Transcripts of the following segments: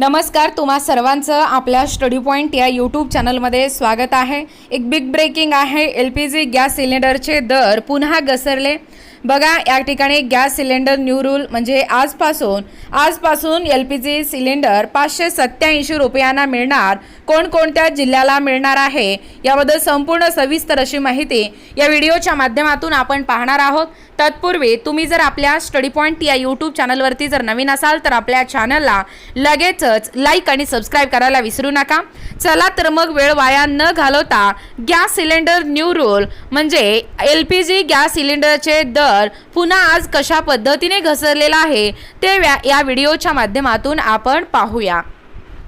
नमस्कार तुम्हा सर्वांचं आपल्या स्टडी पॉईंट या यूट्यूब चॅनलमध्ये स्वागत आहे. एक बिग ब्रेकिंग आहे. एल पी जी गॅस सिलेंडरचे दर पुन्हा घसरले. बघा या ठिकाणी गॅस सिलेंडर न्यू रूल म्हणजे आजपासून आजपासून एल पी जी सिलेंडर पाचशे सत्याऐंशी रुपयांना मिळणार कोणकोणत्या जिल्ह्याला मिळणार आहे याबद्दल संपूर्ण सविस्तर अशी माहिती या व्हिडिओच्या माध्यमातून आपण पाहणार आहोत. तत्पूर्वी तुम्ही जर आपल्या स्टडी पॉईंट या यूट्यूब चॅनलवरती जर नवीन असाल तर आपल्या चॅनलला लगेचच लाईक आणि सबस्क्राईब करायला विसरू नका. चला तर मग वेळ वाया न घालवता गॅस सिलेंडर न्यू रूल म्हणजे एल पी जी गॅस सिलेंडरचे दर पुन्हा आज कशा पद्धतीने घसरलेला आहे ते व्या- या व्हिडिओच्या माध्यमातून आपण पाहूया.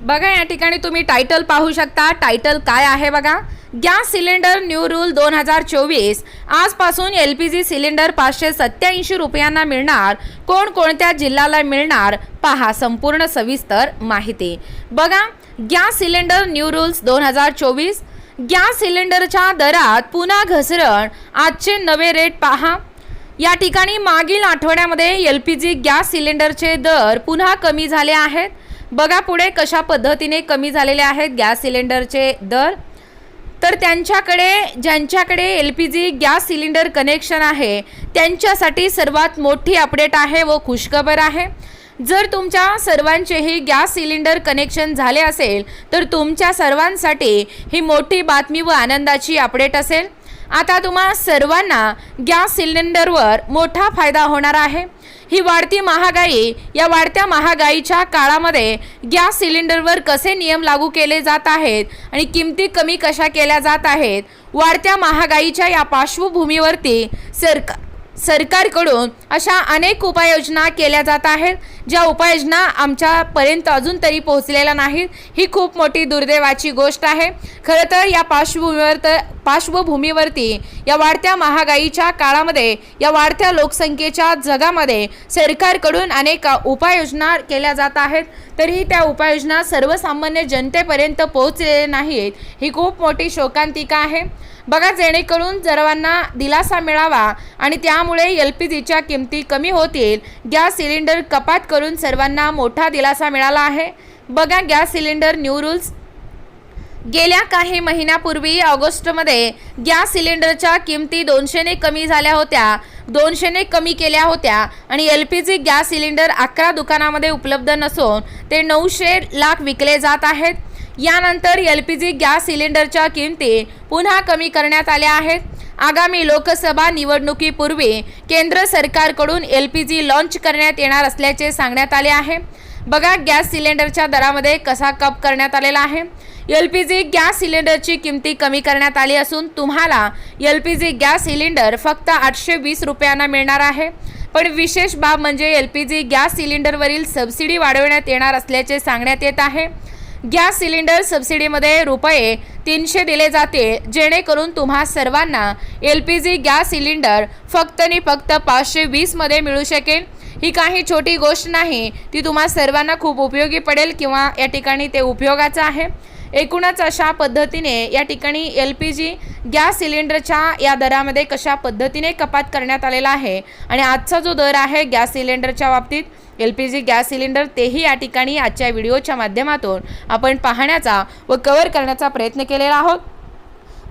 बघा या ठिकाणी तुम्ही टायटल पाहू शकता. टायटल काय आहे बघा? गॅस सिलेंडर न्यू रूल दोन हजार चोवीस. आजपासून एल पी जी सिलेंडर पाचशे सत्याऐंशी रुपयांना मिळणार. कोणकोणत्या जिल्ह्याला मिळणार? पहा संपूर्ण सविस्तर माहिती. बघा गॅस सिलेंडर न्यू रूल्स दोन हजार चोवीस. गॅस सिलेंडरच्या दरात पुन्हा घसरण. आजचे नवे रेट पहा. या ठिकाणी मागील आठवड्यामध्ये एल पी जी गॅस सिलेंडरचे दर पुन्हा कमी झाले आहेत. बघा पुढे कशा पद्धतीने कमी झालेले आहेत गॅस सिलेंडरचे दर. तर त्यांच्याकडे ज्यांच्याकडे L P G gas cylinder connection आहे त्यांच्यासाठी सर्वात मोठी अपडेट आहे व खुशखबर आहे. जर तुमच्या सर्वांचेही गॅस सिलेंडर कनेक्शन झाले असेल तर तुमच्या सर्वांसाठी ही मोठी बातमी व आनंदाची अपडेट असेल. आता तुम्हा सर्वांना गॅस सिलेंडरवर मोठा फायदा होणार आहे. ही वाढती महागाई या वाढत्या महागाईच्या काळामध्ये गॅस सिलेंडरवर कसे नियम लागू केले जात आहेत आणि किमती कमी कशा केल्या जात आहेत वाढत्या महागाईच्या या पार्श्वभूमीवरती सरकार सरकारकडून अशा अनेक उपाययोजना केल्या जात आहेत. ज्या उपाययोजना आमच्यापर्यंत अजून तरी पोहोचलेल्या नाहीत. ही खूप मोठी दुर्दैवाची गोष्ट आहे. खरं तर या पार्श्वभूमीवर तर पार्श्वभूमीवरती या वाढत्या महागाईच्या काळामध्ये या वाढत्या लोकसंख्येच्या जगामध्ये सरकारकडून अनेक उपाययोजना केल्या जात आहेत. तरीही त्या उपाययोजना सर्वसामान्य जनतेपर्यंत पोहोचलेल्या नाहीत. ही खूप मोठी शोकांतिका आहे. बघा जेणेकरून सर्वांना दिलासा मिळावा आणि त्यामुळे एल पी जीच्या किंमती कमी होतील गॅस सिलेंडर कपात करून सर्वांना मोठा दिलासा मिळाला आहे. बघा गॅस सिलेंडर न्यू रूल्स. गेल्या काही महिन्यापूर्वी ऑगस्टमध्ये गॅस सिलेंडरच्या किमती दोनशेने कमी झाल्या होत्या. दोनशेने कमी केल्या होत्या आणि L P G gas cylinder अकरा दुकानामध्ये उपलब्ध नसून ते नऊशे लाख विकले जात आहेत. यानंतर एल पी जी गॅस सिलेंडरच्या किमती पुन्हा कमी करण्यात आल्या आहेत. आगामी लोकसभा निवडणुकीपूर्वी केंद्र सरकारकडून एल पी जी लॉन्च करण्यात येणार असल्याचे सांगण्यात आले आहे. बघा गॅस सिलेंडरच्या दरामध्ये कसा कप करण्यात आलेला आहे. एल पी जी गॅस सिलेंडरची किमती कमी करण्यात आली असून तुम्हाला L P G gas cylinder फक्त आठशे वीस रुपयांना मिळणार आहे. पण विशेष बाब म्हणजे एल पी जी गॅस सिलेंडरवरील सबसिडी वाढवण्यात येणार असल्याचे सांगण्यात येत आहे. गॅस सिलेंडर सबसिडीमध्ये रुपये तीनशे दिले जाते जेणेकरून तुम्हा सर्वांना L P G gas cylinder फक्त आणि फक्त पाचशे वीसमध्ये मिळू शकेल. ही काही छोटी गोष्ट नाही ती तुम्हा सर्वांना खूप उपयोगी पडेल किंवा या ठिकाणी ते उपयोगाचं आहे. एकूणच अशा पद्धतीने या ठिकाणी एल पी जी गॅस सिलेंडरच्या या दरामध्ये कशा पद्धतीने कपात करण्यात आलेला आहे आणि आजचा जो दर आहे गॅस सिलेंडरच्या बाबतीत L P G gas cylinder तेही या ठिकाणी आजच्या व्हिडिओच्या माध्यमातून आपण पाहण्याचा व कव्हर करण्याचा प्रयत्न केलेला आहोत.